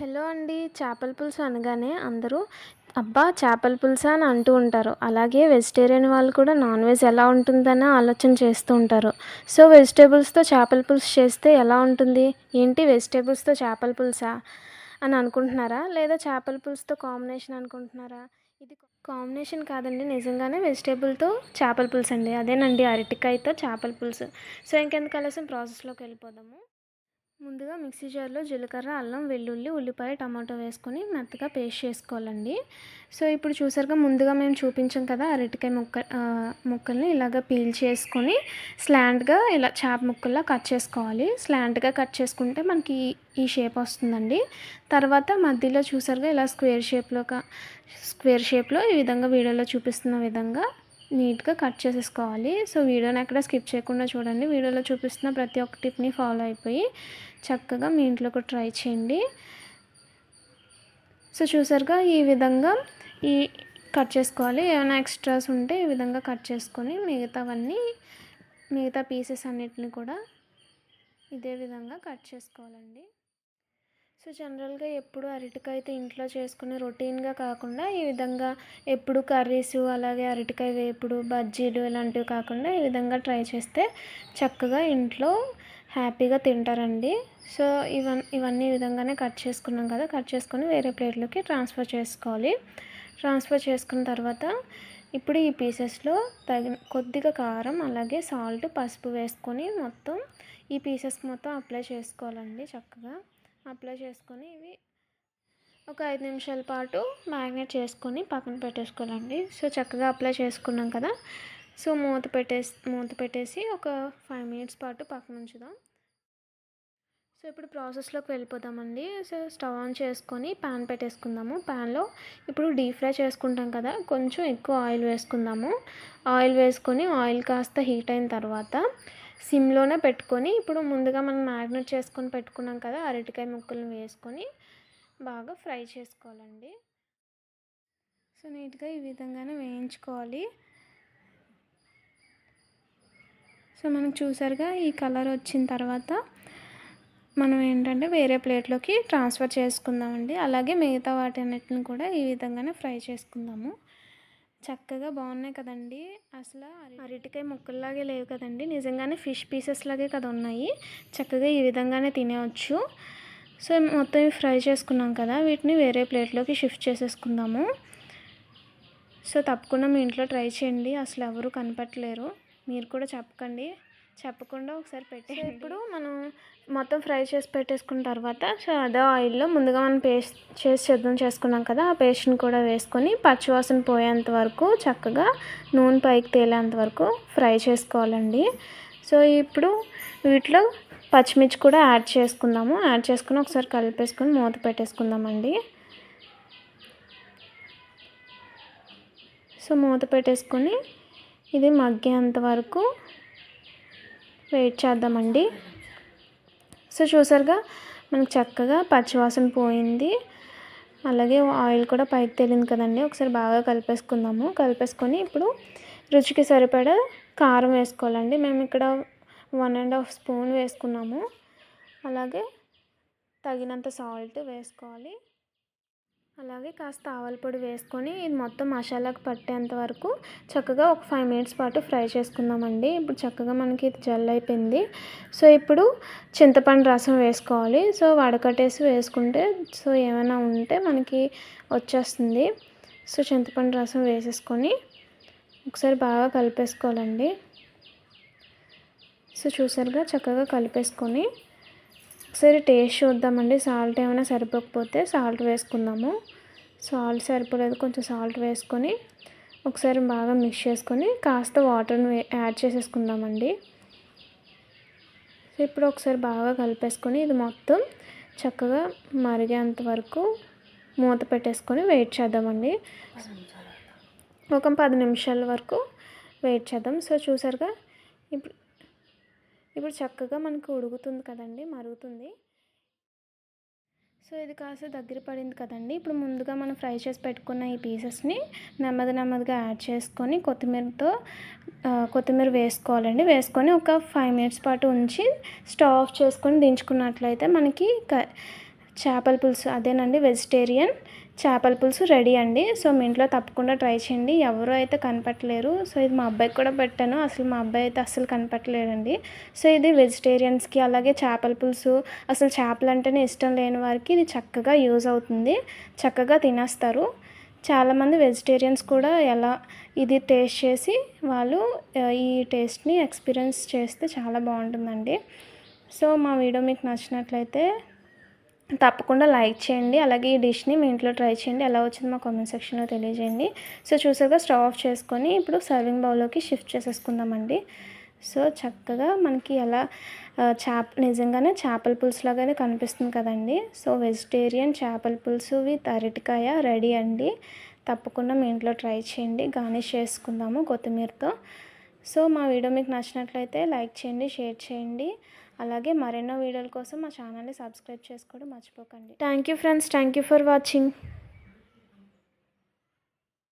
Hello అండి. చేపల పులుసు అనగానే అందరూ అబ్బా చేపల పులుసా అని అంటూ ఉంటారు. అలాగే వెజిటేరియన్ వాళ్ళు కూడా నాన్ వెజ్ ఎలా ఉంటుందని ఆలోచన చేస్తూ ఉంటారు. సో వెజిటేబుల్స్తో చేపల పులుసు చేస్తే ఎలా ఉంటుంది? ఏంటి వెజిటేబుల్స్తో చేపల పులుసా అని అనుకుంటున్నారా? లేదా చేపల పులుసుతో కాంబినేషన్ అనుకుంటున్నారా? ఇది కాంబినేషన్ కాదండి. నిజంగానే వెజిటేబుల్తో చేపల పులుసు అండి అదేనండి అరటికాయతో చేపల పులుసు. సో ఇంకెందుకు ఆలస్యం? ప్రాసెస్లోకి వెళ్ళిపోదాము. ముందుగా మిక్సీ జార్లో జీలకర్ర అల్లం వెల్లుల్లి ఉల్లిపాయ టమాటో వేసుకొని మెత్తగా పేస్ట్ చేసుకోవాలండి. సో ఇప్పుడు చూసారుగా ముందుగా మేము చూపించాం కదా అరటికాయ ముక్క ముక్కల్ని ఇలాగ పీల్ చేసుకొని స్లాంట్గా ఇలా చేప ముక్కల్లా కట్ చేసుకోవాలి. స్లాంట్గా కట్ చేసుకుంటే మనకి ఈ- షేప్ వస్తుందండి. తర్వాత మధ్యలో చూసారుగా ఇలా స్క్వేర్ షేప్లో స్క్వేర్ షేప్లో ఈ విధంగా వీడియోలో చూపిస్తున్న విధంగా నీట్గా కట్ చేసేసుకోవాలి. సో వీడియోని ఎక్కడ స్కిప్ చేయకుండా చూడండి. వీడియోలో చూపిస్తున్న ప్రతి ఒక్క టిప్ని ఫాలో అయిపోయి చక్కగా మీ ఇంట్లో కూడా ట్రై చేయండి. సో చూసారుగా ఈ విధంగా ఈ కట్ చేసుకోవాలి. ఏమైనా ఎక్స్ట్రాస్ ఉంటే ఈ విధంగా కట్ చేసుకొని మిగతావన్నీ మిగతా పీసెస్ అన్నిటిని కూడా ఇదే విధంగా కట్ చేసుకోవాలండి. సో జనరల్గా ఎప్పుడు అరటికాయతో ఇంట్లో చేసుకునే రొటీన్గా కాకుండా ఈ విధంగా ఎప్పుడు కర్రీస్ అలాగే అరటికాయ వేపుడు బజ్జీలు ఇలాంటివి కాకుండా ఈ విధంగా ట్రై చేస్తే చక్కగా ఇంట్లో హ్యాపీగా తింటారండి. సో ఇవన్ ఇవన్నీ ఈ విధంగానే కట్ చేసుకున్నాం కదా కట్ చేసుకొని వేరే ప్లేట్లోకి ట్రాన్స్ఫర్ చేసుకోవాలి. ట్రాన్స్ఫర్ చేసుకున్న తర్వాత ఇప్పుడు ఈ పీసెస్లో తగిన కొద్దిగా కారం అలాగే సాల్ట్ పసుపు వేసుకొని మొత్తం ఈ పీసెస్కి మొత్తం అప్లై చేసుకోవాలండి చక్కగా. అప్లై చేసుకొని ఇవి ఒక ఐదు నిమిషాల పాటు మ్యాగ్నేట్ చేసుకొని పక్కన పెట్టేసుకోవాలండి. సో చక్కగా అప్లై చేసుకున్నాం కదా. సో మూత పెట్టేసి మూత పెట్టేసి ఒక ఫైవ్ మినిట్స్ పాటు పక్కన ఉంచుదాం. సో ఇప్పుడు ప్రాసెస్లోకి వెళ్ళిపోదామండి. సో స్టవ్ ఆన్ చేసుకొని ప్యాన్ పెట్టేసుకుందాము. ప్యాన్లో ఇప్పుడు డీప్ ఫ్రై చేసుకుంటాం కదా. కొంచెం ఎక్కువ ఆయిల్ వేసుకుందాము. ఆయిల్ వేసుకొని ఆయిల్ కాస్త హీట్ అయిన తర్వాత సిమ్లోనే పెట్టుకొని ఇప్పుడు ముందుగా మనం మ్యాగ్నెట్ చేసుకొని పెట్టుకున్నాం కదా అరటికాయ ముక్కలను వేసుకొని బాగా ఫ్రై చేసుకోవాలండి. సో నీట్గా ఈ విధంగానే వేయించుకోవాలి. సో మనం చూసారుగా ఈ కలర్ వచ్చిన తర్వాత మనం ఏంటంటే వేరే ప్లేట్లోకి ట్రాన్స్ఫర్ చేసుకుందామండి. అలాగే మిగతా వాటి అన్నిటిని కూడా ఈ విధంగానే ఫ్రై చేసుకుందాము. చక్కగా బాగున్నాయి కదండి. అసలు అరటికాయ ముక్కల్లాగే లేవు కదండి. నిజంగానే ఫిష్ పీసెస్ లాగే కదా ఉన్నాయి. చక్కగా ఈ విధంగానే తినేవచ్చు. సో మొత్తం ఫ్రై చేసుకున్నాం కదా వీటిని వేరే ప్లేట్లోకి షిఫ్ట్ చేసేసుకుందాము. సో తప్పకుండా మీ ఇంట్లో ట్రై చేయండి. అసలు ఎవరు కనపట్లేరు మీరు కూడా చెప్పకండి. చెప్పకుండా ఒకసారి పెట్టేయండి. ఇప్పుడు మనం మొత్తం ఫ్రై చేసి పెట్టేసుకున్న తర్వాత సో అదే ఆయిల్లో ముందుగా మనం పేస్ట్ చేసి సిద్ధం చేసుకున్నాం కదా ఆ పేస్ట్ని కూడా వేసుకొని పచ్చివాసన పోయేంత వరకు చక్కగా నూనె పైకి తేలేంత వరకు ఫ్రై చేసుకోవాలండి. సో ఇప్పుడు వీటిలో పచ్చిమిర్చి కూడా యాడ్ చేసుకుందాము. యాడ్ చేసుకుని ఒకసారి కలిపేసుకొని మూత పెట్టేసుకుందామండి. సో మూత పెట్టేసుకొని ఇది మగ్గేంత వరకు వెయిట్ చేద్దామండి. సో చూసారుగా మనకు చక్కగా పచ్చివాసన పోయింది. అలాగే ఆయిల్ కూడా పైకి తేలింది కదండి. ఒకసారి బాగా కలిపేసుకుందాము. కలిపేసుకొని ఇప్పుడు రుచికి సరిపడా కారం వేసుకోవాలండి. మేము ఇక్కడ వన్ అండ్ హాఫ్ స్పూన్ వేసుకున్నాము. అలాగే తగినంత సాల్ట్ వేసుకోవాలి. అలాగే కాస్త ఆవాల పొడి వేసుకొని ఇది మొత్తం మసాలాకు పట్టేంత వరకు చక్కగా ఒక ఫైవ్ మినిట్స్ పాటు ఫ్రై చేసుకుందామండి. ఇప్పుడు చక్కగా మనకి ఇది జల్ అయిపోయింది. సో ఇప్పుడు చింతపండు రసం వేసుకోవాలి. సో వడకట్టేసి వేసుకుంటే సో ఏమైనా ఉంటే మనకి వచ్చేస్తుంది. సో చింతపండు రసం వేసేసుకొని ఒకసారి బాగా కలిపేసుకోవాలండి. సో చూసారుగా? చక్కగా కలిపేసుకొని ఒకసారి టేస్ట్ చూద్దామండి. సాల్ట్ ఏమైనా సరిపోకపోతే సాల్ట్ వేసుకుందాము. సాల్ట్ సరిపోలేదు కొంచెం సాల్ట్ వేసుకొని ఒకసారి బాగా మిక్స్ చేసుకొని కాస్త వాటర్ని యాడ్ చేసేసుకుందామండి. ఇప్పుడు ఒకసారి బాగా కలిపేసుకొని ఇది మొత్తం చక్కగా మరిగేంత వరకు మూత పెట్టేసుకొని వెయిట్ చేద్దామండి. ఒక పది నిమిషాల వరకు వెయిట్ చేద్దాం. సో చూసారుగా ఇప్పుడు ఇప్పుడు చక్కగా మనకు ఉడుకుతుంది కదండి మరుగుతుంది. సో ఇది కాస్త దగ్గర పడింది కదండి. ఇప్పుడు ముందుగా మనం ఫ్రై చేసి పెట్టుకున్న ఈ పీసెస్ని నెమ్మది నెమ్మదిగా యాడ్ చేసుకొని కొత్తిమీరతో కొత్తిమీర వేసుకోవాలండి. వేసుకొని ఒక ఫైవ్ మినిట్స్ పాటు ఉంచి స్టవ్ ఆఫ్ చేసుకొని దించుకున్నట్లయితే మనకి క చేపల పులుసు అదేనండి వెజిటేరియన్ చేపల పులుసు రెడీ అండి. సో మీ ఇంట్లో తప్పకుండా ట్రై చేయండి. ఎవరు అయితే కనపట్టలేరు. సో ఇది మా అబ్బాయికి కూడా పెట్టాను. అసలు మా అబ్బాయి అయితే అసలు కనపట్టలేడండి. సో ఇది వెజిటేరియన్స్కి అలాగే చేపల పులుసు అసలు చేపలు అంటేనే ఇష్టం లేని వారికి ఇది చక్కగా యూజ్ అవుతుంది. చక్కగా తినేస్తారు. చాలామంది వెజిటేరియన్స్ కూడా ఎలా ఇది టేస్ట్ చేసి వాళ్ళు ఈ టేస్ట్ని ఎక్స్పీరియన్స్ చేస్తే చాలా బాగుంటుందండి. సో మా వీడియో మీకు నచ్చినట్లయితే తప్పకుండా లైక్ చేయండి. అలాగే ఈ డిష్ని మీ ఇంట్లో ట్రై చేయండి. ఎలా వచ్చిందో మా కామెంట్ సెక్షన్లో తెలియజేయండి. సో చూసాక స్టవ్ ఆఫ్ చేసుకొని ఇప్పుడు సర్వింగ్ బౌల్లోకి షిఫ్ట్ చేసేసుకుందామండి. సో చక్కగా మనకి ఎలా చేప నిజంగానే చేపల పులుసులాగానే కనిపిస్తుంది కదండి. సో వెజిటేరియన్ చేపల పులుసు విత్ అరటికాయ రెడీ అండి. తప్పకుండా మీ ఇంట్లో ట్రై చేయండి. గార్నిష్ చేసుకుందాము కొత్తిమీరతో. సో మా వీడియో మీకు నచ్చినట్లయితే లైక్ చేయండి షేర్ చేయండి. అలాగే మరెన్నో వీడియోల కోసం మా ఛానల్ని సబ్స్క్రైబ్ చేసుకోవడం మర్చిపోకండి. Thank you friends thank you for watching